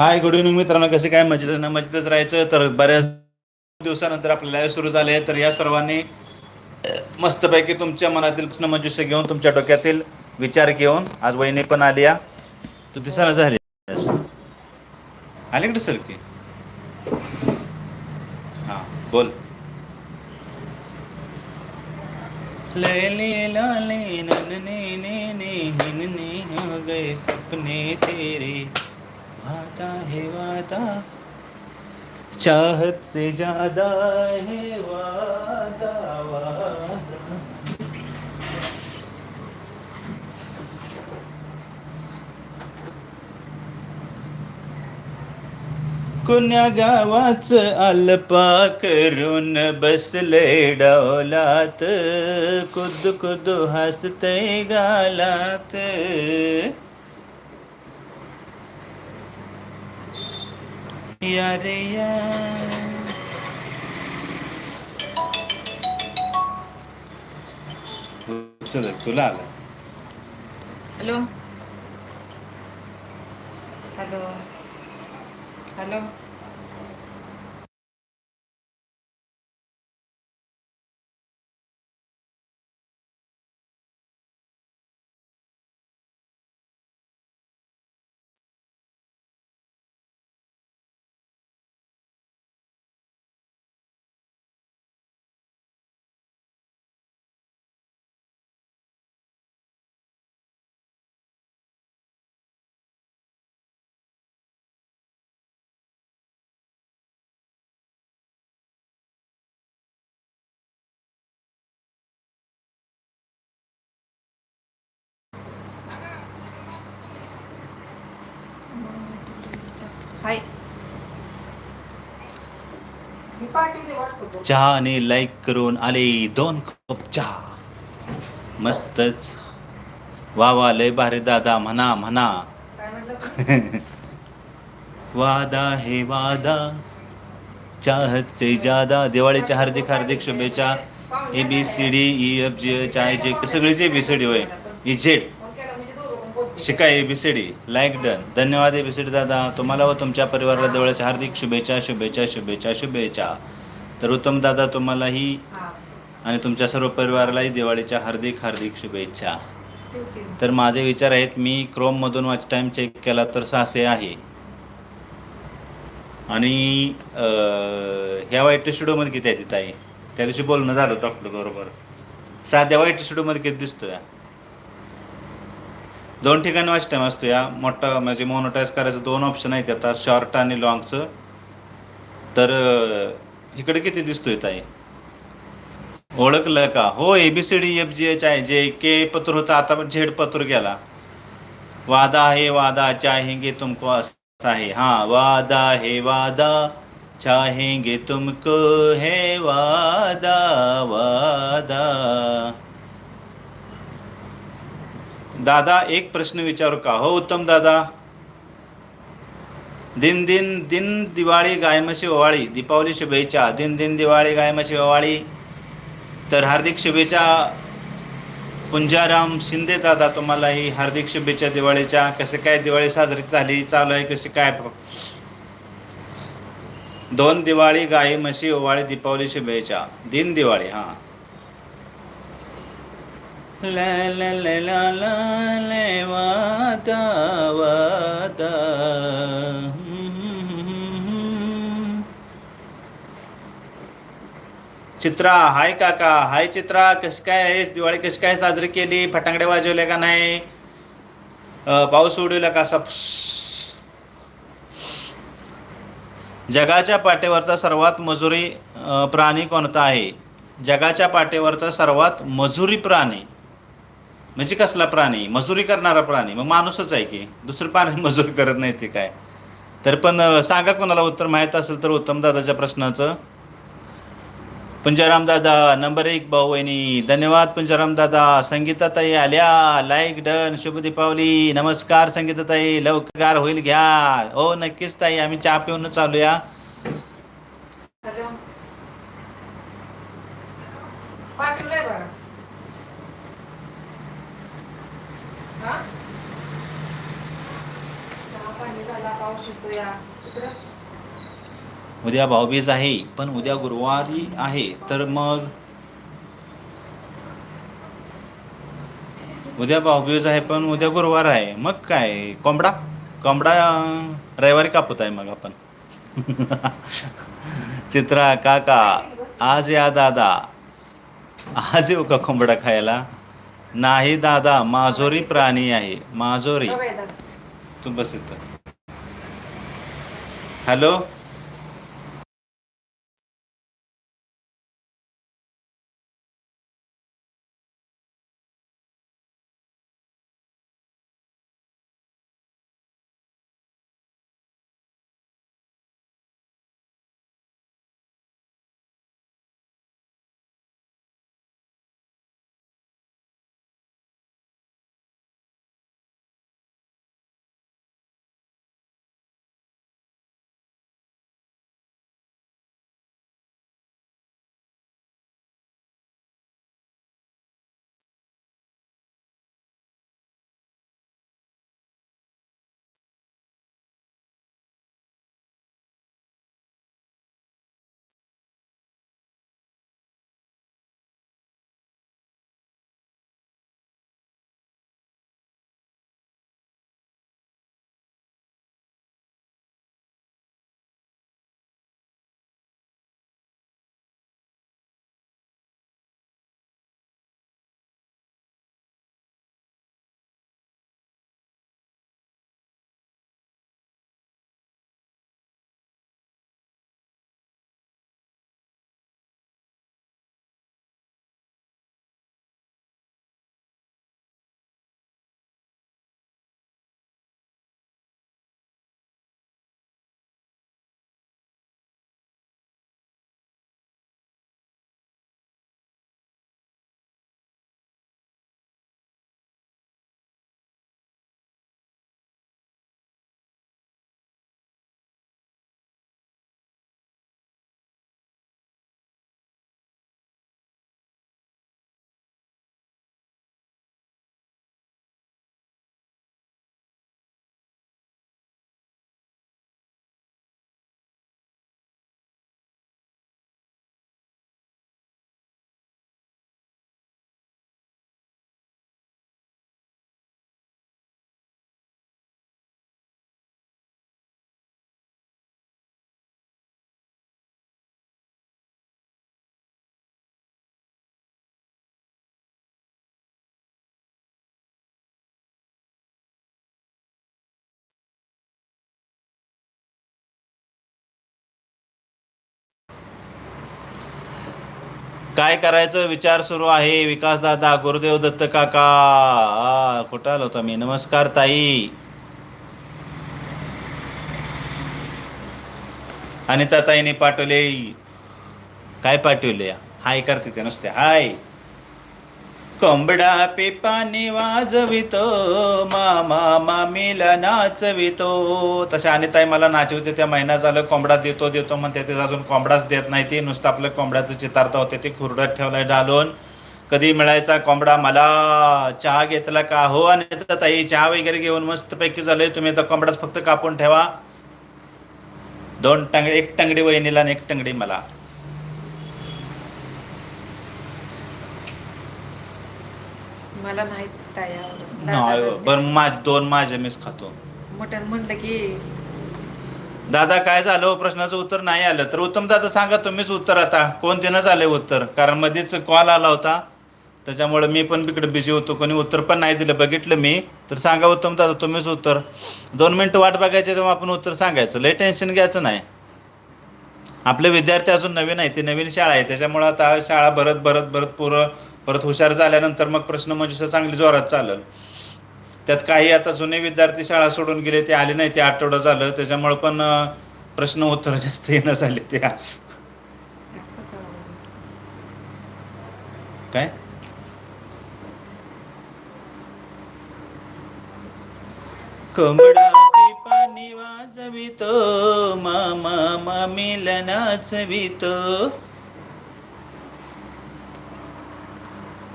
Hi good evening मित्रांनो कसे काय मजेत ना मजेतच राहायचं तर बऱ्याच दिवसानंतर आपलं लाईव्ह सुरू झाले आहे तर या सर्वांनी मस्तपैकी तुमच्या मनातील प्रश्न मंजुष्य घेऊन तुमच्या डोक्यातील विचार घेऊन आज वहिनी पण आली या तू दिसायला झाली अलीकडे सर की हां बोल लैली लाले नन्हे ने ने हिनने हो गए सपने तेरे वादा है वादा चाहत से ज्यादा है वादा वादा। कुण्या गावाच आलपा करून बसले डौलात कुद कुद हसते गालात। या रे या चल तुला आलं हॅलो हॅलो हॅलो हाय चहा आणि लाईक करून आले. दोन कप चहा. मस्तच. वा वा लय भारी दादा. म्हणा म्हणा. वादा हे वादा. चाहत से दिवाळीच्या हार्दिक हार्दिक शुभेच्छा. A B C D E F G H I J सगळीच ए बी सी डी होय. Z शिकाय A B C D like done धन्यवाद ए बी सी डी दादा. तुम्हाला व तुमच्या परिवाराला दिवाळीच्या हार्दिक शुभेच्छा शुभेच्छा शुभेच्छा शुभेच्छा. तर उत्तम दादा तुम्हालाही हा. आणि तुमच्या सर्व परिवारालाही दिवाळीच्या हार्दिक हार्दिक शुभेच्छा. तर माझे विचार आहेत मी क्रोममधून वॉच टाईम चेक केला तर सहाशे आहे. आणि ह्या वाईट स्टुडिओमध्ये किती आहे तिथं आहे त्या दिवशी बोलणं झालं होतं आपलं बरोबर. साध्या वाईट स्टुडिओमध्ये किती दिसतो या दोन ठिकाणी वॉच टाईम असतो. या मोठा म्हणजे मोनोटाईज करायचं दोन ऑप्शन आहेत. आता शॉर्ट आणि लॉंगचं तर इकडे किती दिसतोय ताई? ओळखलं का? हो एबीसीडी एफ जी एच आहे. जे के पत्र होतं आता पण झेड पत्र गेला. वादा है वादा. चाहेंगे तुमको असं आहे. हा वादा हे वादा. चाहेंगे तुमको हे वादा वादा. दादा एक प्रश्न विचारू का? हो उत्तम दादा. दिन दिन दिन दिवाळी गायमशी ओवाळी. दीपावली शुभेच्छा. दिन दिन दिवाळी गायमशी ओवाळी. तर हार्दिक शुभेच्छा. पुंजाराम शिंदे दादा तुम्हालाही हार्दिक शुभेच्छा दिवाळीच्या. कसे काय दिवाळी साजरी झाली चालू आहे कशी काय? दोन दिवाळी गाई म्हशी ओवाळी दीपावली शुभेच्छा. दिन दिवाळी हां. ला ला चित्रा हाय काका हाय चित्रा कशी काय आहेस दिवाळी कशी काय साजरी केली फटांगडे वाजवले का नाही पाऊस उडवला का असा जगाच्या पाठीवरचा सर्वात मजुरी प्राणी कोणता आहे जगाच्या पाठीवरचा सर्वात मजुरी प्राणी म्हणजे कसला प्राणी? मजुरी करणारा प्राणी. मग माणूसच आहे की. दुसरं प्राणी मजुरी करत नाही ते काय. तर पण सांगा कोणाला उत्तर माहीत असेल तर उत्तम दादाच्या प्रश्नाचं. पुंजाराम दादा नंबर एक भाऊ वहिनी. धन्यवाद पुंजाराम दादा. संगीताताई आल्या. लाईक डन शुभ दीपावली. नमस्कार संगीताताई. लवकर होईल घ्या. हो नक्कीच ताई. आम्ही चहा पिऊन चालूया. हॅलो पाठवलंय बघा हा? चहा पाणी झाला पाऊस उद्या भाऊबीज आहे पण उद्या गुरुवारी आहे. तर मग? उद्या भाऊबीज आहे पण उद्या गुरुवार आहे. मग काय? कोंबडा? कोंबडा रविवारी कापत आहे मग आपण. चित्रा काका आज या दादा. आज येऊ का कोंबडा खायला? नाही दादा माजोरी प्राणी आहे. माजोरी. तू बस इथं. हॅलो काय करायचं? विचार सुरू आहे. विकास दादा गुरुदेव दत्त काका. कुठं आलो होता मी? नमस्कार ताई. अनिता ताईने पाठवले. काय पाठवले? हाय करते ते नुसते. हाय. कोंबडा पेपाने वाजवितो मामा मामीला नाचवितो. तशा आणि ताई मला नाचवते त्या महिना झालं कोंबडा देतो देतो म्हणते ते अजून कोंबडाच देत नाही ते नुसतं आपलं कोंबड्याचं चितारता होते ते खुरडत ठेवलाय डालून. कधी मिळायचा कोंबडा? मला चहा घेतला का? हो आणि ताई चहा वगैरे घेऊन मस्तपैकी झालंय तुम्ही तर कोंबडाच फक्त कापून ठेवा. दोन टंगडी एक टंगडी वहिनीला आणि एक टंगडी मला. मला नाही ताई आवडत नाही दादालाच बरं माझ दोन माझे मीच खातो. द्या. मटण म्हणलं की दादा काय झालं? हो? प्रश्नाचं उत्तर नाही आलं. तर उत्तम दादा सांगा तुम्हीच उत्तर आता. कोण देणं झालंय उत्तर? कारण मध्येच कॉल आला होता. त्याच्यामुळे मी पण तिकडे बिझी होतो. कोणी उत्तर पण नाही दिलं. बघितलं मी. तर सांगा उत्तम दादा तुम्हीच उत्तर. दोन मिनटं वाट बघायची तेव्हा आपण उत्तर सांगायचं. लय टेन्शन घ्यायचं नाही. आपले विद्यार्थी अजून नवीन आहे ती नवीन शाळा आहे. त्याच्यामुळं आता शाळा भरत भरत भरत पुरं परत हुशार झाल्यानंतर मग प्रश्न म्हणजे चांगली जोरात चालल. त्यात काही आता जुने विद्यार्थी शाळा सोडून गेले ते आले नाही ते आठवडं झालं. त्याच्यामुळं पण प्रश्न उत्तर जास्त येणं झाले त्या. काय? कमडा पाणी वाजवितो मामा मामी नाचवितो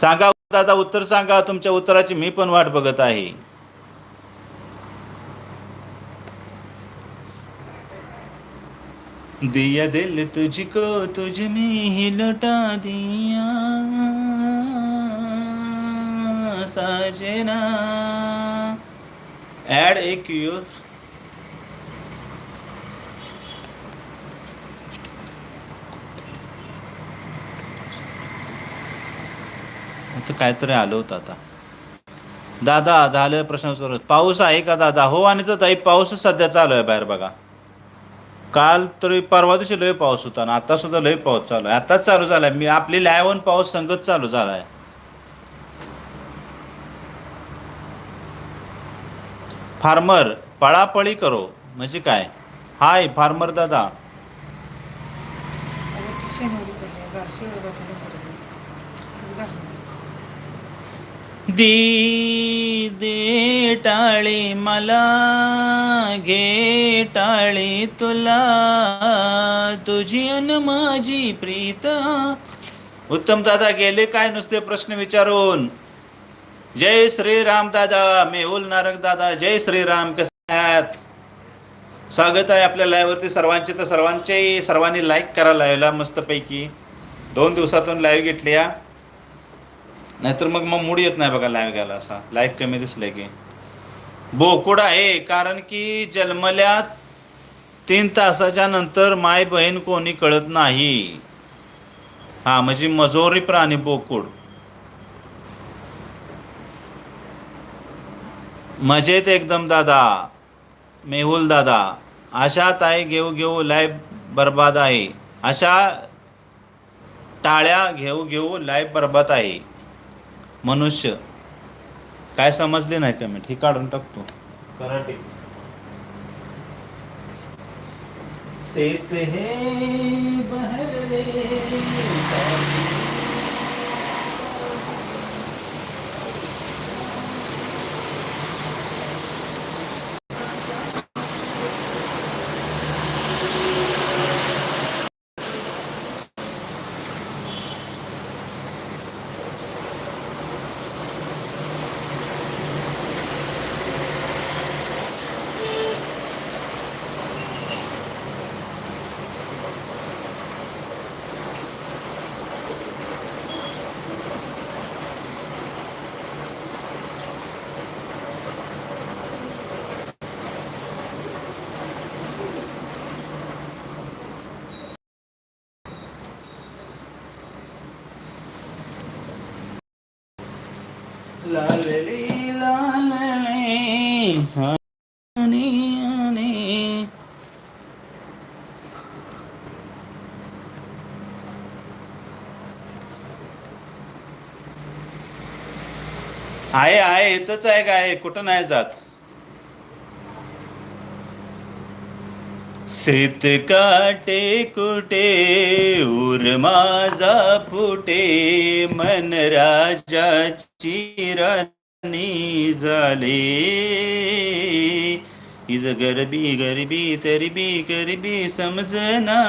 सांगा दादा उत्तर सांगा. तुमच्या उत्तराची मी पण वाट बघत आहे. दिया दिल तुझको तुझ में ही लुटा दिया। साजना। ऍड एक तर काहीतरी आलं होतं आता. दादा झालं प्रश्न पाऊस आहे का दादा? हो आणि तर ताई पाऊस सध्या चालू आहे बाहेर बघा. काल तरी परवा दिवशी लय पाऊस होता ना आता सुद्धा लय पाऊस चालू आहे. आताच चालू झालाय. मी आपली लायवन पाऊस संगत चालू झालाय. फार्मर पळापळी करो. म्हणजे काय? हाय फार्मर दादा. दी दे टाळी मला घे टाळी तुला. तुझी अन माझी प्रीत उत्तम दादा गेले काय नुसते प्रश्न विचारून? जय श्री राम दादा मेहुल नारक दादा. जय श्रीराम कसे आहात? स्वागत आहे आपल्या लाईव्हवरती सर्वांचे तर सर्वांचे सर्वांनी लाईक करा लाईव्हला मस्तपैकी. दोन दिवसातून लाईव्ह घेतली या नाहीतर मग मग मूड येत नाही बघा लाईव्ह घ्यायला असा. लाईक कमी दिसले की. बोकुड आहे कारण की जन्मल्या तीन तासाच्या नंतर माय बहीण कोणी कळत नाही. हा म्हणजे मजोरी प्राणी बोकुड. मजेत एकदम दादा. मेहुल दादा. अशा ताई घेऊ घेऊ लाईफ बर्बाद आहे. अशा टाळ्या घेऊ घेऊ लाईफ बर्बाद आहे. मनुष्य. काय समजले नाही कमेंट ही काढून टाकतो कराटे. सेत हे बहरे लालली लालली हानी आहे आहे येतच आहे काय? कुठं नाही जात? शेत काटे कुटे उर माझा फुटे मन राजाची राणी झाले. इज गरबी गरबी तरबी गरबी समजना.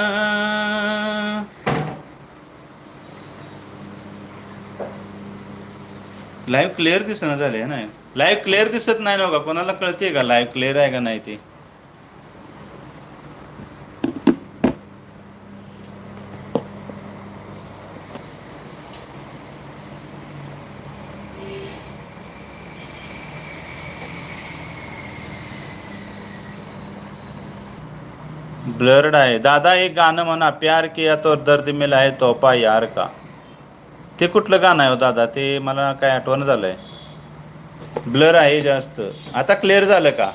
लाईव्ह क्लिअर दिसणं झाले ना? लाईव्ह क्लिअर दिसत नाही ना का कोणाला कळते का? लाईव्ह क्लिअर आहे का नाही ते? ब्लर्ड आहे. दादा एक गाणं म्हणा प्यार किया तो दर्द मिला आहे तोपा यार का? ते कुठलं गाणं आहे हो दादा? ते मला काय आठवण झालंय. ब्लर आहे जास्त. आता क्लिअर झालं का?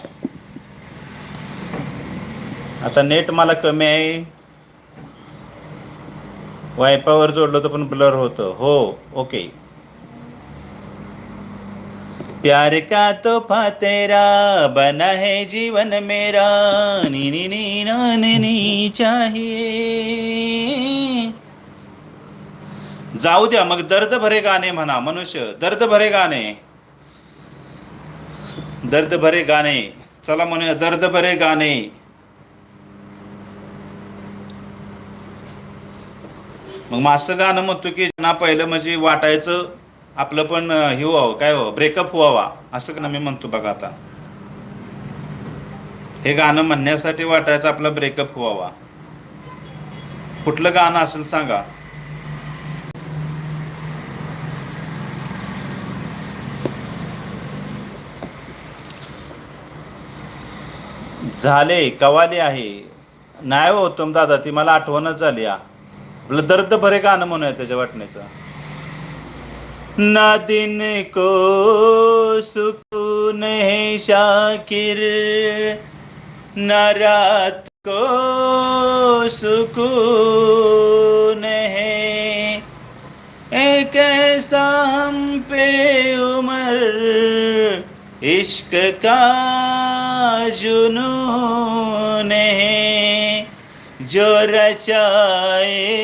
आता नेट मला कमी आहे. वायपावर जोडलं तर पण ब्लर होतं. हो ओके. प्यार का तोहफा तेरा बना है जीवन मेरा नी नी नी ना नी नी चाहिए। जाऊ द्या मग दर्द भरे गाणे म्हणा मनुष्य दर्द भरे गाणे. दर्द भरे गाणे. चला म्हणूया दर्द भरे गाणे. मग असं गाणं म्हणतो की ना पहिलं म्हणजे वाटायचं आपलं पण हे व्हावं काय व्हावं ब्रेकअप व्हावा असं का मी म्हणतो बघा आता. हे गाणं म्हणण्यासाठी वाटायचं आपला ब्रेकअप व्हावा. कुठलं गाणं असेल सांगा. झाले कवाली आहे. नाही हो उत्तम दादा ती मला आठवणच झाली आपलं दर्द भरे गाणं म्हणूया त्याच्या वाटण्याचं ना दिन को सुकून है शाकिर, न रात को सुकून है। एक ऐसा पे उमर, इश्क का जुनून है। जो रचाए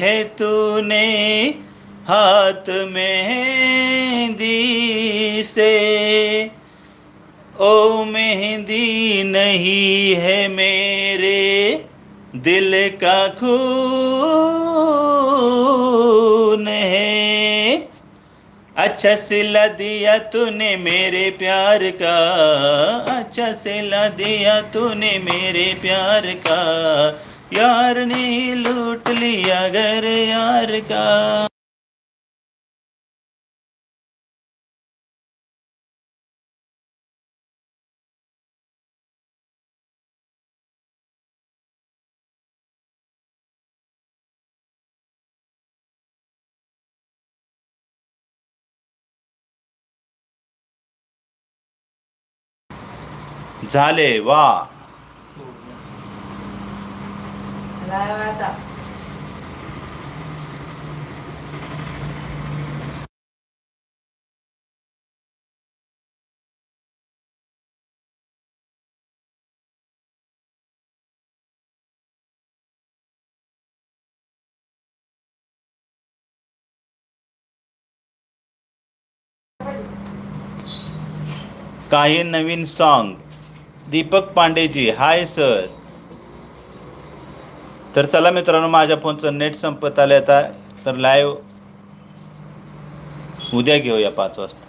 है तूने हाथ मेहंदी से। ओ मेहंदी नहीं है मेरे दिल का खून है। अच्छा सिला दिया तूने मेरे प्यार का। अच्छा सिला दिया तूने मेरे प्यार का। यार ने लूट लिया घर यार का। झाले वा. काही नवीन song Deepak Pandey ji hi sir. तर चला मित्रांनो माझ्या फोनचं नेट संपत आलं आता. तर लाईव्ह उद्या घेऊया पाच वाजता.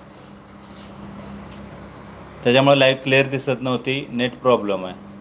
त्याच्यामुळे लाईव्ह क्लिअर दिसत नव्हती नेट प्रॉब्लेम आहे.